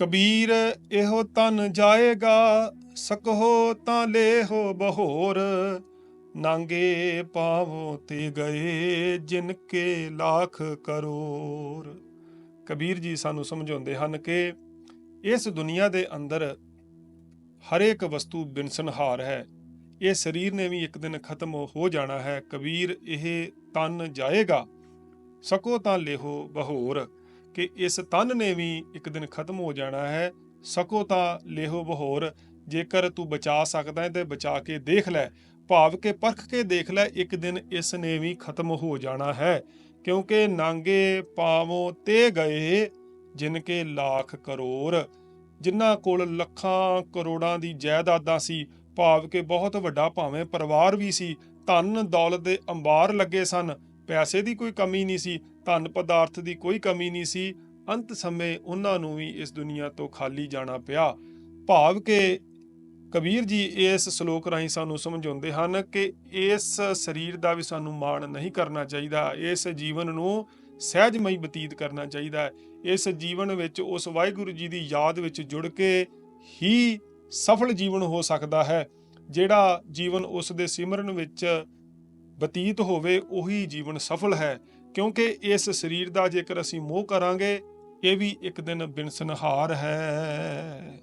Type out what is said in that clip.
ਕਬੀਰ, ਇਹੋ ਤਨ ਜਾਏਗਾ, ਸਕਹੋ ਤਾਂ ਲੇਹੋ ਬਹੋਰ। ਨਾਂਗੇ ਪਾਵੋ ਤੇ ਗਏ ਜਿਨ ਕੇ ਲੱਖ ਕਰੋੜ ਕਬੀਰ ਜੀ ਸਾਨੂੰ ਸਮਝਾਉਂਦੇ ਹਨ ਕਿ ਇਸ ਦੁਨੀਆ ਦੇ ਅੰਦਰ ਹਰੇਕ ਵਸਤੂ ਬਿਨਸਨਹਾਰ ਹੈ। ਇਹ ਸਰੀਰ ਨੇ ਵੀ ਇੱਕ ਦਿਨ ਖਤਮ ਹੋ ਜਾਣਾ ਹੈ। ਕਬੀਰ, ਇਹ ਤਨ ਜਾਏਗਾ ਸਕੋ ਤਾਂ ਲੇਹੋ ਬਹੋਰ। ਕਿ ਇਸ ਤਨ ਨੇ ਵੀ ਇੱਕ ਦਿਨ ਖਤਮ ਹੋ ਜਾਣਾ ਹੈ, ਸਕੋ ਤਾਂ ਲੇਹੋ ਬਹੋਰ, ਜੇਕਰ ਤੂੰ ਬਚਾ ਸਕਦਾ ਹੈ ਤੇ ਬਚਾ ਕੇ ਦੇਖ ਲੈ, ਭਾਵ ਕੇ ਪਰਖ ਕੇ ਦੇਖ ਲੈ, ਇੱਕ ਦਿਨ ਇਸ ਨੇ ਵੀ ਖਤਮ ਹੋ ਜਾਣਾ ਹੈ, ਕਿਉਂਕਿ ਨਾਂਗੇ ਪਾਵੋਂ ਤੇ ਗਏ, ਜਿਨ ਕੇ ਲੱਖ ਕਰੋੜ ਜਿਨ੍ਹਾਂ ਕੋਲ ਲੱਖਾਂ ਕਰੋੜਾਂ ਦੀ ਜਾਇਦਾਦਾਂ ਸੀ, ਭਾਵ ਕੇ ਬਹੁਤ ਵੱਡਾ ਭਾਵੇਂ ਪਰਿਵਾਰ ਵੀ ਸੀ, ਧਨ ਦੌਲਤ ਦੇ ਅੰਬਾਰ ਲੱਗੇ ਸਨ ਪੈਸੇ ਦੀ ਕੋਈ ਕਮੀ ਨਹੀਂ ਸੀ, ਧਨ ਪਦਾਰਥ ਦੀ ਕੋਈ ਕਮੀ ਨਹੀਂ ਸੀ, ਅੰਤ ਸਮੇਂ ਉਹਨਾਂ ਨੂੰ ਵੀ ਇਸ ਦੁਨੀਆ ਤੋਂ ਖਾਲੀ ਜਾਣਾ ਪਿਆ। ਭਾਵ ਕਿ ਕਬੀਰ ਜੀ ਇਸ ਸ਼ਲੋਕ ਰਾਹੀਂ ਸਾਨੂੰ ਸਮਝਾਉਂਦੇ ਹਨ ਕਿ ਇਸ ਸਰੀਰ ਦਾ ਵੀ ਸਾਨੂੰ ਮਾਣ ਨਹੀਂ ਕਰਨਾ ਚਾਹੀਦਾ, ਇਸ ਜੀਵਨ ਨੂੰ ਸਹਿਜਮਈ ਬਤੀਤ ਕਰਨਾ ਚਾਹੀਦਾ। ਹੈ ਇਸ ਜੀਵਨ ਵਿੱਚ ਉਸ ਵਾਹਿਗੁਰੂ ਜੀ ਦੀ ਯਾਦ ਵਿੱਚ ਜੁੜ ਕੇ ਹੀ ਸਫਲ ਜੀਵਨ ਹੋ ਸਕਦਾ ਹੈ, ਜਿਹੜਾ ਜੀਵਨ ਉਸ ਦੇ ਸਿਮਰਨ ਵਿੱਚ ਬਤੀਤ ਹੋਵੇ, ਉਹੀ ਜੀਵਨ ਸਫਲ ਹੈ। ਕਿਉਂਕਿ ਇਸ ਸਰੀਰ ਦਾ ਜੇਕਰ ਅਸੀਂ ਮੋਹ ਕਰਾਂਗੇ, ਇਹ ਵੀ ਇੱਕ ਦਿਨ ਬਿਨਸਨਹਾਰ ਹੈ।